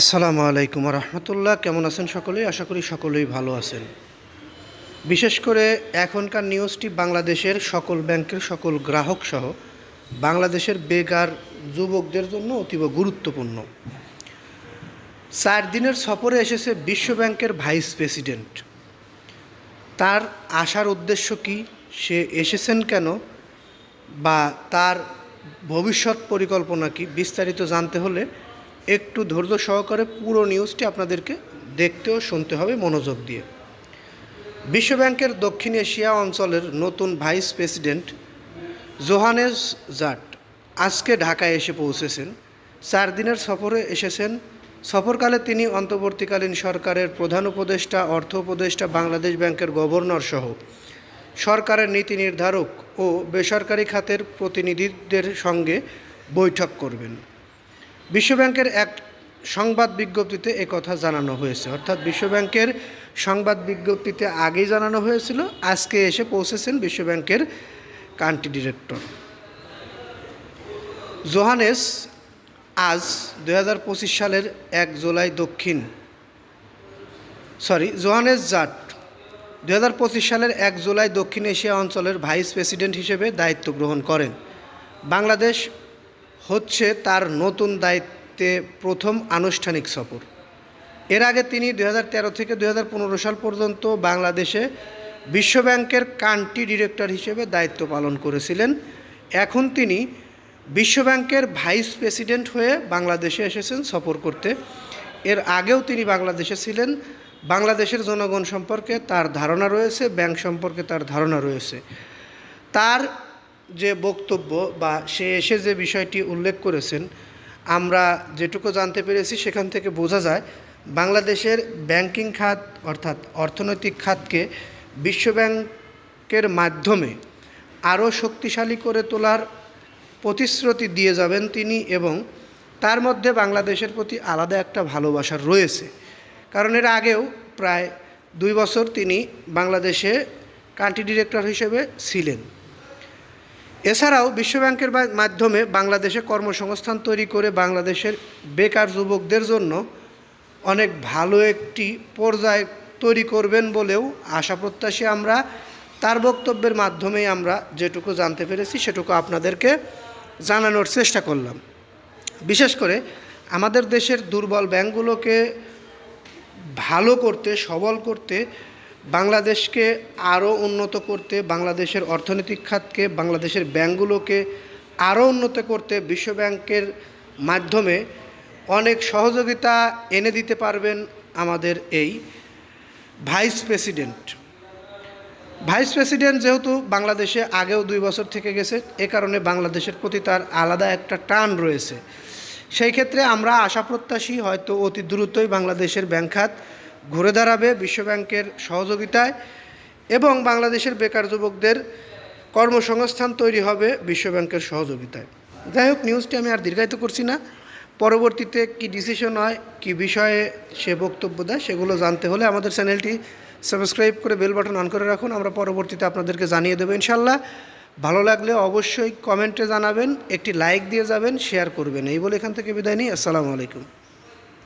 আসসালামু আলাইকুম রহমতুল্লাহ। কেমন আছেন সকলেই আশা করি সকলেই ভালো আছেন। বিশেষ করে এখনকার নিউজটি বাংলাদেশের সকল ব্যাংকের সকল গ্রাহক সহ বাংলাদেশের বেকার যুবকদের জন্য অতীব গুরুত্বপূর্ণ। চার দিনের সফরে এসেছে বিশ্ব ব্যাংকের ভাইস প্রেসিডেন্ট। তার আসার উদ্দেশ্য কি? সে এসেছেন কেন? বা তার ভবিষ্যৎ পরিকল্পনা কি? বিস্তারিত জানতে হলে একটু ধৈর্য সহকারে পুরো নিউজটি আপনাদেরকে দেখতে ও শুনতে হবে, মনোযোগ দিয়ে। বিশ্বব্যাংকের দক্ষিণ এশিয়া অঞ্চলের নতুন ভাইস প্রেসিডেন্ট জোহানেস জাট আজকে ঢাকায় এসে পৌঁছেছেন। চার দিনের সফরে এসেছেন। সফরকালে তিনি অন্তর্বর্তীকালীন সরকারের প্রধান উপদেষ্টা, অর্থ উপদেষ্টা, বাংলাদেশ ব্যাংকের গভর্নর সহ সরকারের নীতি নির্ধারক ও বেসরকারি খাতের প্রতিনিধিদের সঙ্গে বৈঠক করবেন। বিশ্বব্যাংকের এক সংবাদ বিজ্ঞপ্তিতে কথা জানানো হয়েছে। অর্থাৎ বিশ্বব্যাংকের সংবাদ বিজ্ঞপ্তিতে আগেই জানানো হয়েছিল, আজকে এসে পৌঁছেছেন বিশ্বব্যাংকের কান্ট্রি ডিরেক্টর। জোহানেস আজ দু হাজার পঁচিশ সালের এক জুলাই দক্ষিণ, সরি, জোহানেস জাট দু হাজার পঁচিশ সালের এক জুলাই দক্ষিণ এশিয়া অঞ্চলের ভাইস প্রেসিডেন্ট হিসেবে দায়িত্ব গ্রহণ করেন। বাংলাদেশ হচ্ছে তার নতুন দায়িত্বে প্রথম আনুষ্ঠানিক সফর। এর আগে তিনি দু হাজার তেরো থেকে দু হাজার পনেরো সাল পর্যন্ত বাংলাদেশে বিশ্বব্যাংকের কান্ট্রি ডিরেক্টর হিসেবে দায়িত্ব পালন করেছিলেন। এখন তিনি বিশ্বব্যাংকের ভাইস প্রেসিডেন্ট হয়ে বাংলাদেশে এসেছেন সফর করতে। এর আগেও তিনি বাংলাদেশে ছিলেন। বাংলাদেশের জনগণ সম্পর্কে তার ধারণা রয়েছে, ব্যাংক সম্পর্কে তার ধারণা রয়েছে। তার যে বক্তব্য বা সে এসে যে বিষয়টি উল্লেখ করেছেন, আমরা যেটুকু জানতে পেরেছি সেখান থেকে বোঝা যায়, বাংলাদেশের ব্যাংকিং খাত অর্থাৎ অর্থনৈতিক খাতকে বিশ্বব্যাংকের মাধ্যমে আরও শক্তিশালী করে তোলার প্রতিশ্রুতি দিয়ে যাবেন তিনি এবং তার মধ্যে বাংলাদেশের প্রতি আলাদা একটা ভালোবাসা রয়েছে। কারণ এর আগেও প্রায় দুই বছর তিনি বাংলাদেশে কান্ট্রি ডিরেক্টর হিসেবে ছিলেন। এছাড়াও বিশ্বব্যাংকের মাধ্যমে বাংলাদেশে কর্মসংস্থান তৈরি করে বাংলাদেশের বেকার যুবকদের জন্য অনেক ভালো একটি পর্যায় তৈরি করবেন বলেও আশা প্রত্যাশী আমরা। তার বক্তব্যের মাধ্যমেই আমরা যেটুকু জানতে পেরেছি সেটুকু আপনাদেরকে জানানোর চেষ্টা করলাম। বিশেষ করে আমাদের দেশের দুর্বল ব্যাংকগুলোকে ভালো করতে, সবল করতে বাংলাদেশকে আরও উন্নত করতে, বাংলাদেশের অর্থনৈতিক খাতকে, বাংলাদেশের ব্যাংকগুলোকে আরও উন্নত করতে বিশ্বব্যাংকের মাধ্যমে অনেক সহযোগিতা এনে দিতে পারবেন আমাদের এই ভাইস প্রেসিডেন্ট। ভাইস প্রেসিডেন্ট যেহেতু বাংলাদেশে আগেও দুই বছর থেকে গেছে, এ কারণে বাংলাদেশের প্রতি তার আলাদা একটা টান রয়েছে। সেই ক্ষেত্রে আমরা আশা প্রত্যাশী হয়তো অতি দ্রুতই বাংলাদেশের ব্যাংক খাত ঘুরে দাঁড়াবে বিশ্বব্যাংকের সহযোগিতায় এবং বাংলাদেশের বেকার যুবকদের কর্মসংস্থান তৈরি হবে বিশ্বব্যাংকের সহযোগিতায়। যাই হোক নিউজটি আমি আর দীর্ঘায়িত করছি না। পরবর্তীতে কি ডিসিশন হয়, কি বিষয়ে সে বক্তব্য দেয়, সেগুলো জানতে হলে আমাদের চ্যানেলটি সাবস্ক্রাইব করে বেল বাটন অন করে রাখুন। আমরা পরবর্তীতে আপনাদেরকে জানিয়ে দেবো ইনশাল্লাহ ভালো লাগলে অবশ্যই কমেন্টে জানাবেন, একটি লাইক দিয়ে যাবেন শেয়ার করবেন। এই বলে এখান থেকে বিদায় নিই। আসসালামু আলাইকুম।